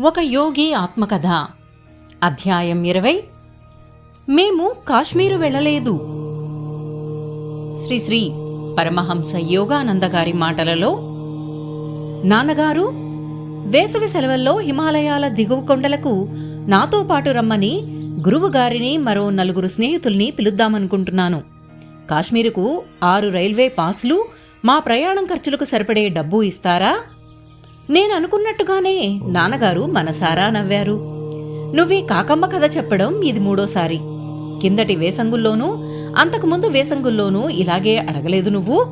ఒక యోగి ఆత్మకథ. అధ్యాయం ఇరవై. మేము కాశ్మీరు వెళ్ళలేదు. శ్రీశ్రీ పరమహంస యోగానంద గారి మాటలలో నాన్నగారు వేసవి సెలవుల్లో హిమాలయాల దిగువ కొండలకు నాతో పాటు రమ్మని గురువు గారిని మరో నలుగురు స్నేహితుల్ని పిలుద్దామనుకుంటున్నాను. కాశ్మీరుకు ఆరు రైల్వే పాస్లు మా ప్రయాణం ఖర్చులకు సరిపడే డబ్బు ఇస్తారా? నేను అనుకున్నట్టుగానే నాన్నగారు మనసారా నవ్వారు. నువ్వే కాకమ్మ కథ చెప్పడం ఇది మూడోసారి. కిందటి వేసంగుల్లోనూ అంతకుముందు వేసంగుల్లోనూ ఇలాగే అడగలేదు నువ్వు?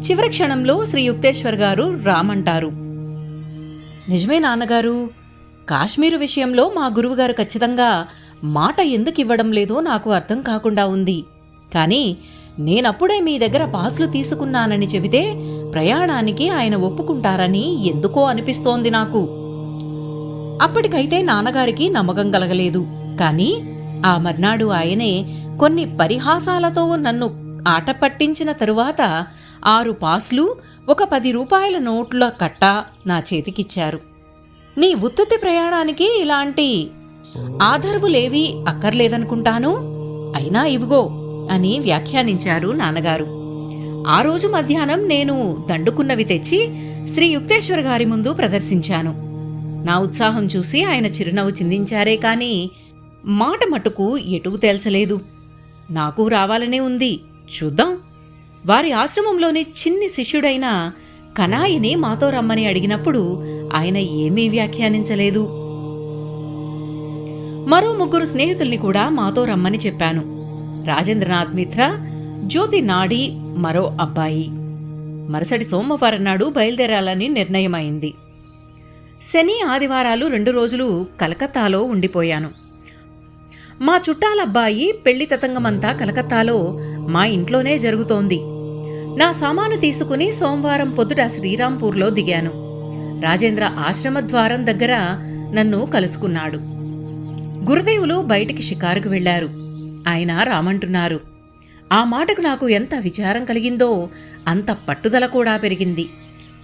చివరి క్షణంలో శ్రీ యుక్తేశ్వర్ గారు రామంటారు. నిజమే నాన్నగారు కాశ్మీరు విషయంలో మా గురువుగారు ఖచ్చితంగా మాట ఎందుకు ఇవ్వడం లేదో నాకు అర్థం కాకుండా ఉంది. కానీ నేనప్పుడే మీ దగ్గర పాస్లు తీసుకున్నానని చెబితే ప్రయాణానికి ఆయన ఒప్పుకుంటారని ఎందుకో అనిపిస్తోంది నాకు. అప్పటికైతే నాన్నగారికి నమ్మకం కలగలేదు. కానీ ఆ మర్నాడు ఆయనే కొన్ని పరిహాసాలతో నన్ను ఆట పట్టించిన తరువాత ఆరు పాస్లు ఒక పది రూపాయల నోట్ల కట్ట నా చేతికిచ్చారు. నీ ఉత్తుత్తి ప్రయాణానికి ఇలాంటి ఆధర్వులేవీ అక్కర్లేదనుకుంటాను? అయినా ఇవిగో అని వ్యాఖ్యానించారు నాన్నగారు. ఆ రోజు మధ్యాహ్నం నేను దండుకున్నవి తెచ్చి శ్రీ యుక్తేశ్వర గారి ముందు ప్రదర్శించాను. నా ఉత్సాహం చూసి ఆయన చిరునవ్వు చిందించారే కాని మాట మటుకు ఎటుకు తేల్చలేదు. నాకు రావాలనే ఉంది. చూద్దాం. వారి ఆశ్రమంలోని చిన్ని శిష్యుడైన కనాయిని మాతో రమ్మని అడిగినప్పుడు ఆయన ఏమీ వ్యాఖ్యానించలేదు. మరో ముగ్గురు స్నేహితుల్ని కూడా మాతో రమ్మని చెప్పాను. రాజేంద్రనాథ్ మిత్ర జ్యోతి నాడి మరో అబ్బాయి. మరుసటి సోమవారం నాడు బయలుదేరాలని నిర్ణయమైంది. శని ఆదివారాలు రెండు రోజులు కలకత్తాలో ఉండిపోయాను. మా చుట్టాలబ్బాయి పెళ్ళి తతంగమంతా కలకత్తాలో మా ఇంట్లోనే జరుగుతోంది. నా సామాను తీసుకుని సోమవారం పొద్దుట శ్రీరాంపూర్లో దిగాను. రాజేంద్ర ఆశ్రమ ద్వారం దగ్గర నన్ను కలుసుకున్నాడు. గురుదేవులు బయటికి షికారుకు వెళ్ళారు ఆయన రామంటున్నారు. ఆ మాటకు నాకు ఎంత విచారం కలిగిందో అంత పట్టుదల కూడా పెరిగింది.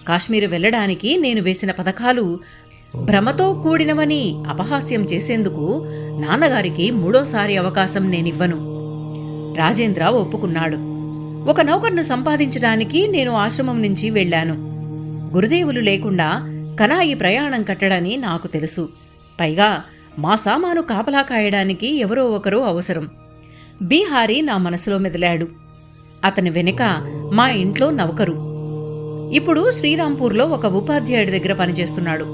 కాశ్మీరు వెళ్ళడానికి నేను వేసిన పథకాలు భ్రమతో కూడినవని అపహాస్యం చేసేందుకు నాన్నగారికి మూడోసారి అవకాశం నేనివ్వను. రాజేంద్ర ఒప్పుకున్నాడు. ఒక నౌకర్ను సంపాదించడానికి నేను ఆశ్రమం నుంచి వెళ్ళాను. గురుదేవులు లేకుండా కనాయి ప్రయాణం కట్టడని నాకు తెలుసు. పైగా మా సామాను కాపలా కాయడానికి ఎవరో ఒకరు అవసరం. బీహారీ నా మనసులో మెదిలాడు. అతని వెనుక మా ఇంట్లో నౌకరు. ఇప్పుడు శ్రీరాంపూర్లో ఒక ఉపాధ్యాయుడి దగ్గర పనిచేస్తున్నాడు.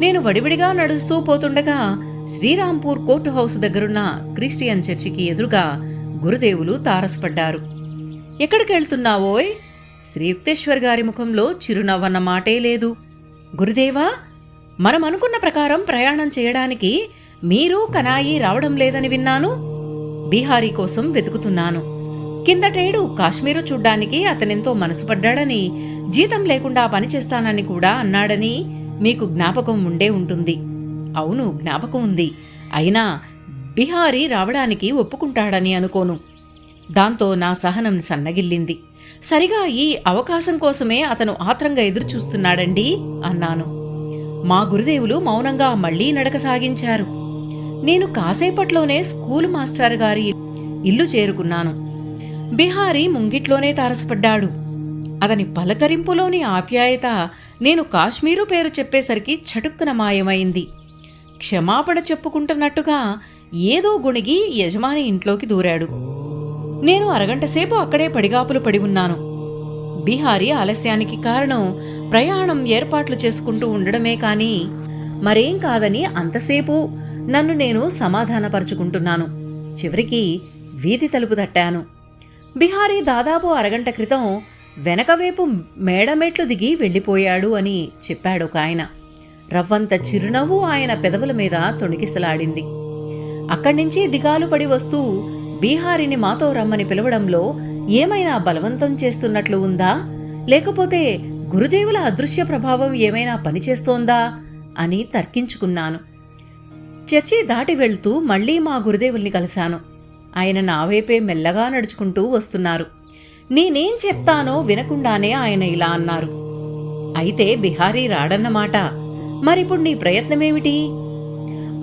నేను వడివడిగా నడుస్తూ పోతుండగా శ్రీరాంపూర్ కోర్టు హౌస్ దగ్గరున్న క్రిస్టియన్ చర్చికి ఎదురుగా గురుదేవులు తారసపడ్డారు. ఎక్కడికి వెళ్తున్నావోయ్? శ్రీయుక్తేశ్వర్ గారి ముఖంలో చిరునవ్వన్న మాటే లేదు. గురుదేవా మనం అనుకున్న ప్రకారం ప్రయాణం చేయడానికి మీరు కనాయి రావడం లేదని విన్నాను. బీహారీ కోసం వెతుకుతున్నాను. కిందటేడు కాశ్మీరు చూడ్డానికి అతనెంతో మనసుపడ్డాడని జీతం లేకుండా పనిచేస్తానని కూడా అన్నాడని మీకు జ్ఞాపకం ఉండే ఉంటుంది. అవును జ్ఞాపకం ఉంది. అయినా బిహారీ రావడానికి ఒప్పుకుంటాడని అనుకోను. దాంతో నా సహనం సన్నగిల్లింది. సరిగా ఈ అవకాశం కోసమే అతను ఆత్రంగా ఎదురుచూస్తున్నాడండి అన్నాను. మా గురుదేవులు మౌనంగా మళ్ళీ నడక సాగించారు. నేను కాసేపట్లోనే స్కూలు మాస్టర్ గారి ఇల్లు చేరుకున్నాను. బిహారీ ముంగిట్లోనే తారసపడ్డాడు. అతని పలకరింపులోని ఆప్యాయత నేను కాశ్మీరు పేరు చెప్పేసరికి చటుక్కున మాయమైంది. క్షమాపణ చెప్పుకుంటున్నట్టుగా ఏదో గుణిగి యజమాని ఇంట్లోకి దూరాడు. నేను అరగంట సేపు అక్కడే పడిగాపులు పడి ఉన్నాను. బీహారీ ఆలస్యానికి కారణం ప్రయాణం ఏర్పాట్లు చేసుకుంటూ ఉండడమే కానీ మరేం కాదని అంతసేపు నన్ను నేను సమాధానపరుచుకుంటున్నాను. చివరికి వీధి తలుపు తట్టాను. బిహారీ దాదాపు అరగంట క్రితం వెనకవైపు మేడమెట్లు దిగి వెళ్ళిపోయాడు అని చెప్పాడు ఒక ఆయన రవ్వంత చిరునవ్వు ఆయన పెదవుల మీద తొణికిసలాడింది. అక్కడి నుంచి దిగాలు పడి వస్తూ బీహారీని మాతో రమ్మని పిలవడంలో ఏమైనా బలవంతం చేస్తున్నట్లు ఉందా? లేకపోతే గురుదేవుల అదృశ్య ప్రభావం ఏమైనా పనిచేస్తోందా? అని తర్కించుకున్నాను. చర్చి దాటి వెళ్తూ మళ్ళీ మా గురుదేవుల్ని కలిశాను. ఆయన నా వైపే మెల్లగా నడుచుకుంటూ వస్తున్నారు. నేనేం చెప్తానో వినకుండానే ఆయన ఇలా అన్నారు. అయితే బిహారీ రాడన్నమాట మరిప్పుడు నీ ప్రయత్నమేమిటి?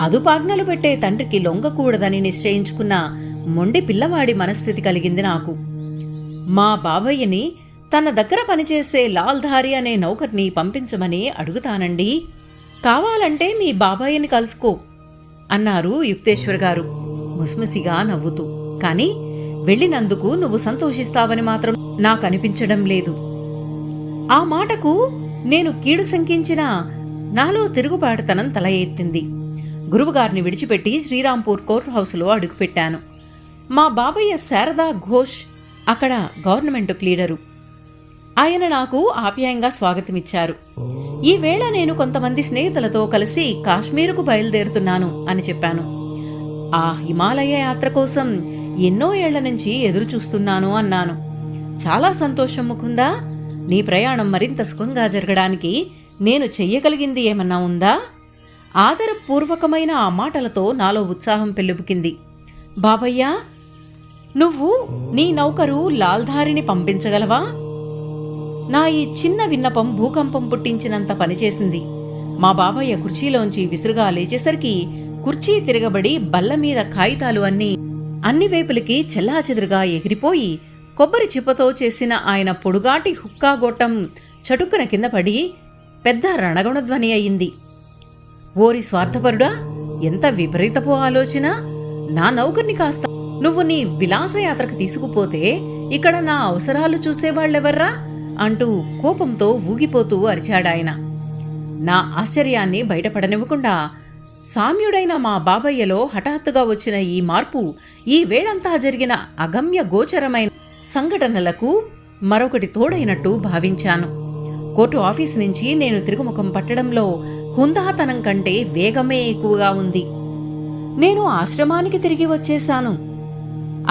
అదుపాజ్ఞలు పెట్టే తండ్రికి లొంగకూడదని నిశ్చయించుకున్న మొండి పిల్లవాడి మనస్థితి కలిగింది నాకు. మా బాబయ్యని తన దగ్గర పనిచేసే లాల్ధారి అనే నౌకర్ని పంపించమని అడుగుతానండి. కావాలంటే మీ బాబాయ్యని కలుసుకో. అన్నారు యుక్తేశ్వర్ గారు. ముస్ముసిగా నవ్వుతూ. కాని వెళ్ళినందుకు నువ్వు సంతోషిస్తావని మాత్రం నాకనిపించడం లేదు. ఆ మాటకు నేను కీడు శంకించిన నాలో తిరుగుబాటుతనం తల ఎత్తింది. గురువుగారిని విడిచిపెట్టి శ్రీరాంపూర్ కోర్ట్ హౌస్లో అడుగుపెట్టాను. మా బాబయ్య శారదా ఘోష్ అక్కడ గవర్నమెంట్ ప్లీడరు ఆయన నాకు ఆప్యాయంగా స్వాగతమిచ్చారు. ఈవేళ నేను కొంతమంది స్నేహితులతో కలిసి కాశ్మీరుకు బయలుదేరుతున్నాను అని చెప్పాను. ఆ హిమాలయ యాత్ర కోసం ఎన్నో ఏళ్ళ నుంచి ఎదురు చూస్తున్నాను అన్నాను. చాలా సంతోషం ముకుందా? నీ ప్రయాణం మరింత సుఖంగా జరగడానికి నేను చెయ్యగలిగింది ఏమన్నా ఉందా? ఆదరపూర్వకమైన ఆ మాటలతో నాలో ఉత్సాహం పెళ్ళుబుకింది బాబయ్యా నువ్వు నీ నౌకరు లాల్ధారిని పంపించగలవా? నా ఈ చిన్న విన్నపం భూకంపం పుట్టించినంత పనిచేసింది. మా బాబయ్య కుర్చీలోంచి విసురుగా లేచేసరికి కుర్చీ తిరగబడి బల్ల మీద కాగితాలు అన్నీ అన్ని వైపులకి చెల్లాచెదురుగా ఎగిరిపోయి కొబ్బరి చిప్పతో చేసిన ఆయన పొడుగాటి హుక్కా గొట్టం చటుక్కున కింద పడి పెద్ద రణగుణధ్వని అయింది. ఓరి స్వార్థపరుడా ఎంత విపరీతపు ఆలోచన! నా నౌకర్ని కాస్త నువ్వు నీ విలాసయాత్రకు తీసుకుపోతే ఇక్కడ నా అవసరాలు చూసేవాళ్ళెవర్రా? అంటూ కోపంతో ఊగిపోతూ అరిచాడాయన. నా ఆశ్చర్యాన్ని బయటపడనివ్వకుండా సామ్యుడైన మా బాబయ్యలో హఠాత్తుగా వచ్చిన ఈ మార్పు ఈ వేళంతా జరిగిన అగమ్య గోచరమైన సంఘటనలకు మరొకటి తోడైనట్టు భావించాను. కోర్టు ఆఫీస్ నుంచి నేను తిరుగుముఖం పట్టడంలో హుందాతనం కంటే వేగమే ఎక్కువగా ఉంది. నేను ఆశ్రమానికి తిరిగి వచ్చేశాను.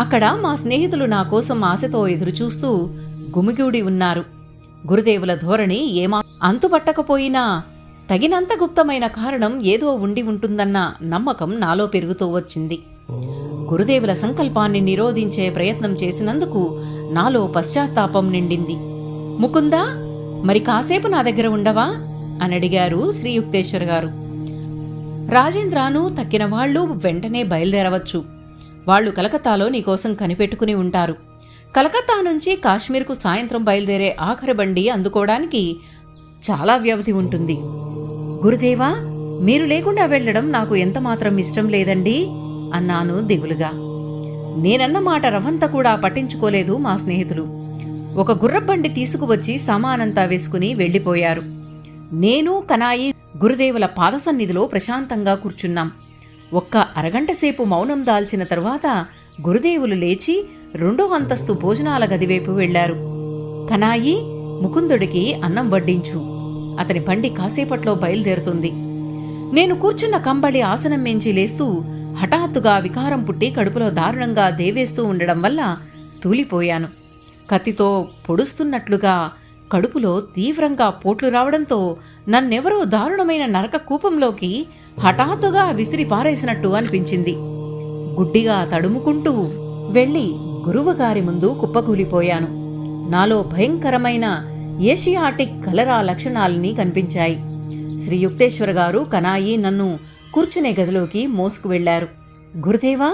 అక్కడ మా స్నేహితులు నా కోసం ఆశతో ఎదురుచూస్తూ గుమిగూడి ఉన్నారు. గురుదేవుల ధోరణి ఏమా అంతుపట్టకపోయినా తగినంత గుప్తమైన కారణం ఏదో ఉండి ఉంటుందన్న నమ్మకం నాలో పెరుగుతూ వచ్చింది. గురుదేవుల సంకల్పాన్ని నిరోధించే ప్రయత్నం చేసినందుకు నాలో పశ్చాత్తాపం నిండింది. ముకుందా మరి కాసేపు నా దగ్గర ఉండవా? అని అడిగారు శ్రీయుక్తేశ్వర్ గారు. రాజేంద్రాను తక్కిన వాళ్ళు వెంటనే బయలుదేరవచ్చు. వాళ్ళు కలకత్తాలో నీకోసం కనిపెట్టుకుని ఉంటారు. కలకత్తా నుంచి కాశ్మీర్కు సాయంత్రం బయలుదేరే ఆఖరి బండి అందుకోవడానికి చాలా వ్యవధి ఉంటుంది. గురుదేవా మీరు లేకుండా వెళ్ళడం నాకు ఎంతమాత్రం ఇష్టం లేదండి? అన్నాను దిగులుగా. నేనన్న మాట రవంత కూడా పట్టించుకోలేదు మా స్నేహితులు. ఒక గుర్రబండి తీసుకువచ్చి సామానంతా వేసుకుని వెళ్ళిపోయారు. నేను కనాయి గురుదేవుల పాదసన్నిధిలో ప్రశాంతంగా కూర్చున్నాం. ఒక్క అరగంట సేపు మౌనం దాల్చిన తరువాత గురుదేవులు లేచి రెండో అంతస్తు భోజనాల గదివైపు వెళ్ళారు. కనాయి ముకుందుడికి అన్నం వడ్డించు. అతని బండి కాసేపట్లో బయలుదేరుతుంది. నేను కూర్చున్న కంబళి ఆసనం మించి లేస్తూ హఠాత్తుగా వికారం పుట్టి కడుపులో దారుణంగా దేవేస్తూ ఉండడం వల్ల తూలిపోయాను. కత్తితో పొడుస్తున్నట్లుగా కడుపులో తీవ్రంగా పోట్లు రావడంతో నన్నెవరో దారుణమైన నరక కూపంలోకి హఠాత్తుగా విసిరి పారేసినట్టు అనిపించింది. గుడ్డిగా తడుముకుంటూ వెళ్ళి గురువుగారి ముందు కుప్పకూలిపోయాను. నాలో భయంకరమైన ఏషియాటిక్ కలరా లక్షణాలని కనిపించాయి. శ్రీ యుక్తేశ్వర గారు కనాయి నన్ను కూర్చునే గదిలోకి మోసుకు వెళ్ళారు గురుదేవా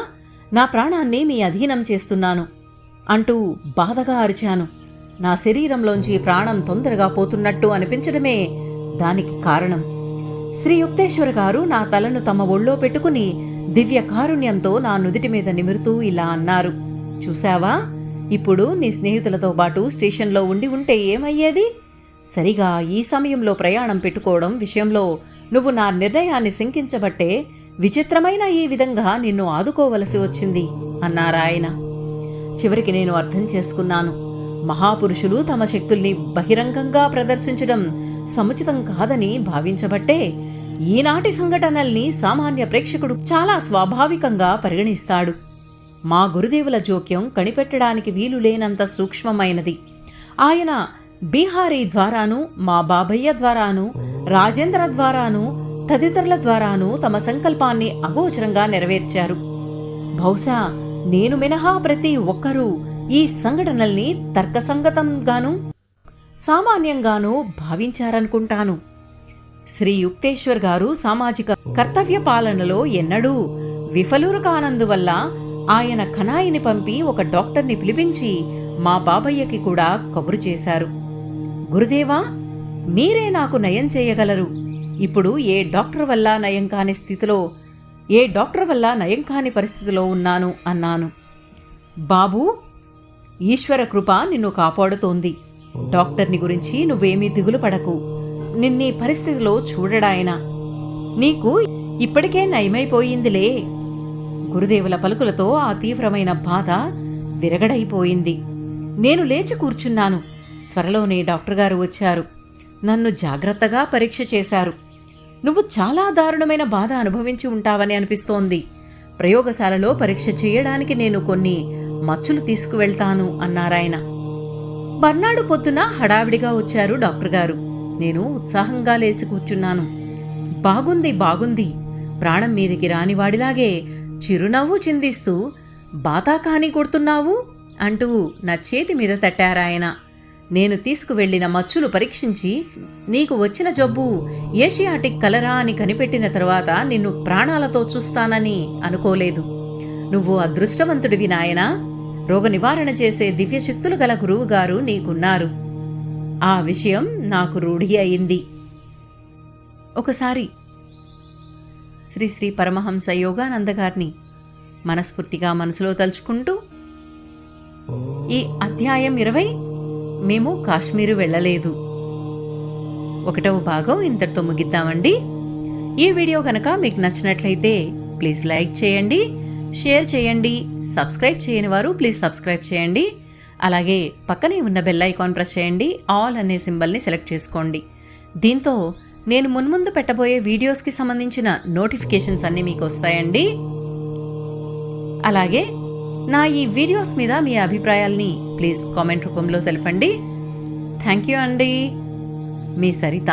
నా ప్రాణాన్ని మీ అధీనం చేస్తున్నాను అంటూ బాధగా అరిచాను. నా శరీరంలోంచి ప్రాణం తొందరగా పోతున్నట్టు అనిపించడమే దానికి కారణం. శ్రీ యుక్తేశ్వర గారు నా తలను తమ ఒళ్ళో పెట్టుకుని దివ్య కారుణ్యంతో నా నుదిటి మీద నిమురుతూ ఇలా అన్నారు. చూశావా? ఇప్పుడు నీ స్నేహితులతో పాటు స్టేషన్లో ఉండి ఉంటే ఏమయ్యేది? సరిగా ఈ సమయంలో ప్రయాణం పెట్టుకోవడం విషయంలో నువ్వు నా నిర్ణయాన్ని శంకించబట్టే విచిత్రమైన ఈ విధంగా నిన్ను ఆదుకోవలసి వచ్చింది అన్నారాయన. చివరికి నేను అర్థం చేసుకున్నాను. మహాపురుషులు తమ శక్తుల్ని బహిరంగంగా ప్రదర్శించడం సముచితం కాదని భావించబట్టే ఈనాటి సంఘటనల్ని సామాన్య ప్రేక్షకుడు చాలా స్వాభావికంగా పరిగణిస్తాడు. మా గురుదేవుల జోక్యం కనిపెట్టడానికి వీలు లేనంత సూక్ష్మమైనది. ఆయన బీహారీ ద్వారాను మా బాబయ్య ద్వారాను రాజేంద్ర ద్వారాను తదితరుల ద్వారాను తమ సంకల్పాన్ని అగోచరంగా నెరవేర్చారు. బహుశా నేను మినహా ప్రతి ఒక్కరూ ఈ సంఘటనల్ని తర్కసంగతంగాను సామాన్యంగానూ భావించారనుకుంటాను. శ్రీ యుక్తేశ్వర్ గారు సామాజిక కర్తవ్య పాలనలో ఎన్నడూ విఫలురు కానందువల్ల ఆయన ఖనాయిని పంపి ఒక డాక్టర్ని పిలిపించి మా బాబయ్యకి కూడా కబురు చేశారు. గురుదేవా మీరే నాకు నయం చేయగలరు. ఇప్పుడు ఏ డాక్టర్ వల్ల నయం కాని స్థితిలో ఏ డాక్టర్ వల్ల నయం కాని పరిస్థితిలో ఉన్నాను అన్నాను. బాబూ ఈశ్వర కృప నిన్ను కాపాడుతోంది. డాక్టర్ని గురించి నువ్వేమీ దిగులు పడకు. నిన్నీ పరిస్థితిలో చూడడాయన. నీకు ఇప్పటికే నయమైపోయిందిలే. గురుదేవుల పలుకులతో ఆ తీవ్రమైన బాధ విరగడైపోయింది. నేను లేచి కూర్చున్నాను. త్వరలోనే డాక్టర్ గారు వచ్చారు. నన్ను జాగ్రత్తగా పరీక్ష చేశారు. నువ్వు చాలా దారుణమైన బాధ అనుభవించి ఉంటావని అనిపిస్తోంది. ప్రయోగశాలలో పరీక్ష చేయడానికి నేను కొన్ని మచ్చులు తీసుకువెళ్తాను అన్నారాయన బర్నాడు పొద్దున హడావిడిగా వచ్చారు డాక్టర్ గారు. నేను ఉత్సాహంగా లేచి కూర్చున్నాను. బాగుంది బాగుంది. ప్రాణం మీదికి రానివాడిలాగే చిరునవ్వు చిందిస్తూ బాతాకాని కొడుతున్నావు? అంటూ నా చేతి మీద తట్టారాయన. నేను తీసుకువెళ్ళిన మచ్చులు పరీక్షించి నీకు వచ్చిన జబ్బు ఏషియాటిక్ కలరా అని కనిపెట్టిన తర్వాత నిన్ను ప్రాణాలతో చూస్తానని అనుకోలేదు. నువ్వు అదృష్టవంతుడివి నాయనా. రోగ నివారణ చేసే దివ్యశక్తులు గల గురువుగారు నీకున్నారు. ఆ విషయం నాకు రూఢి అయింది. ఒకసారి శ్రీ శ్రీ పరమహంస యోగానంద గారిని మనస్ఫూర్తిగా మనసులో తలుచుకుంటూ ఈ అధ్యాయం ఇరవై మేము కాశ్మీరు వెళ్ళలేదు. ఒకటవ భాగం ఇంతటితో ముగిద్దామండి. ఈ వీడియో కనుక మీకు నచ్చినట్లయితే ప్లీజ్ లైక్ చేయండి షేర్ చేయండి సబ్స్క్రైబ్ చేయని వారు ప్లీజ్ సబ్స్క్రైబ్ చేయండి. అలాగే పక్కనే ఉన్న బెల్ ఐకాన్ ప్రెస్ చేయండి ఆల్ అనే సింబల్ని సెలెక్ట్ చేసుకోండి. దీంతో నేను మున్ముందు పెట్టబోయే వీడియోస్కి సంబంధించిన నోటిఫికేషన్స్ అన్నీ మీకు వస్తాయండి. అలాగే నా ఈ వీడియోస్ మీద మీ అభిప్రాయాల్ని ప్లీజ్ కామెంట్ రూపంలో తెలపండి. థ్యాంక్ యూ అండి. మీ సరిత.